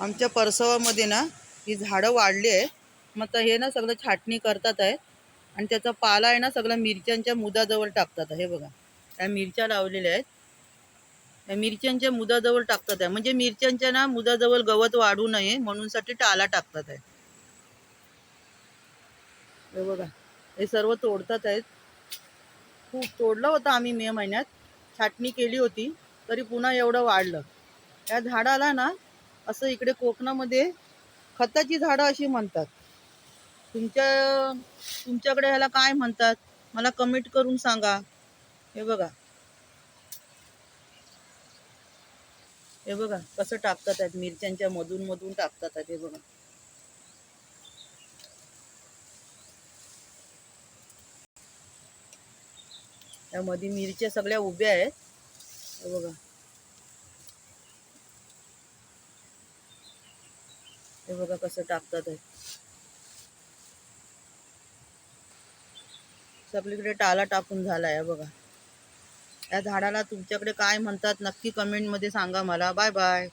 आमच्या परसवामध्ये ना ही झाडं वाढली आहे. मग तर हे ना सगळं छाटणी करतात आहे. आणि त्याचा पाला आहे ना सगळं मिरच्यांच्या मुदाजवळ टाकतात हे बघा. त्या मिरच्या लावलेल्या आहेत. त्या मिरच्यांच्या मुदाजवळ टाकतात आहे. म्हणजे मिरच्यांच्या ना मुदाजवळ गवत वाढू नये म्हणूनसाठी टाला टाकतात आहे. हे बघा. हे सर्व तोडतात आहेत. खूप तोडलं होतं आम्ही मे महिन्यात. छाटणी केली होती. तरी पुन्हा एवढं वाढलं. या झाडाला ना असं इकडे कोकणामध्ये खताची झाडं अशी म्हणतात. तुमच्या तुमच्याकडे ह्याला काय म्हणतात? मला कमेंट करून सांगा. हे बघा. हे बघा कसं टाकतात आहेत मिरच्यांच्या मधून मधून टाकतात हे बघा. त्यामध्ये मिरच्या सगळ्या उभ्या आहेत. हे बघा. हे बघा कसं टाकतात सगळीकडे टाला टाकून झालाय बघा. या झाडाला तुमच्याकडे काय म्हणतात नक्की कमेंटमध्ये सांगा मला. Bye bye